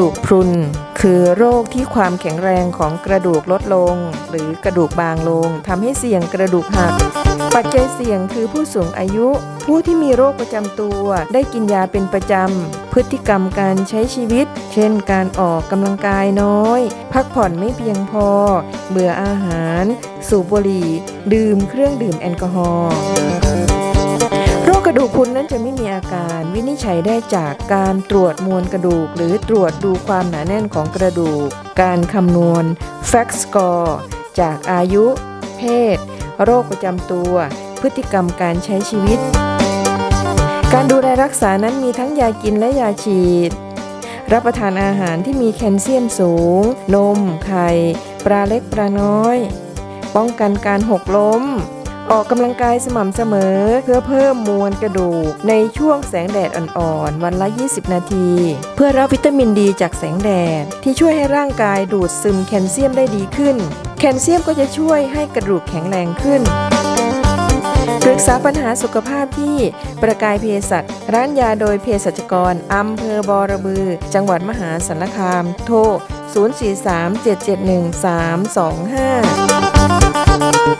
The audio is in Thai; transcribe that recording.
ดูกพรุน คือโรคที่ความแข็งแรงของกระดูกลดลง หรือกระดูกบางลงทำให้เสี่ยงกระดูกหัก ปัจจัยเสี่ยงคือผู้สูงอายุ ผู้ที่มีโรคประจำตัว ได้กินยาเป็นประจำ พฤติกรรมการใช้ชีวิต เช่นการออกกำลังกายน้อย พักผ่อนไม่เพียงพอ เบื่ออาหาร สูบบุหรี่ ดื่มเครื่องดื่มแอลกอฮอล์ รคกระดูกพุนนั้นจะไม่มีอาการวินิจฉัยได้จากการตรวจมวลกระดูก หรือตรวจดูความหนาแน่นของกระดูก การคำนวณ FACT score จากอายุ เพศ โรคประจำตัว พฤติกรรมการใช้ชีวิต การดูแลรักษานั้นมีทั้งยากินและยาฉีด รับประทานอาหารที่มีแคลเซียมสูง นม ไข่ ปลาเล็กปลาน้อย ป้องกันการหกล้ม ออกกำลังกายสม่ำเสมอเพื่อเพิ่มมวลกระดูก ในช่วงแสงแดดอ่อนๆ วันละ 20 นาที เพื่อรับวิตามินดีจากแสงแดด ที่ช่วยให้ร่างกายดูดซึมแคลเซียมได้ดีขึ้น แคลเซียมก็จะช่วยให้กระดูกแข็งแรงขึ้นปรึกษาปัญหาสุขภาพที่ประกายเภสัชร้านยาโดยเภสัชกร อำเภอบอระบือ จังหวัดมหาสารคาม โทร 043 771 325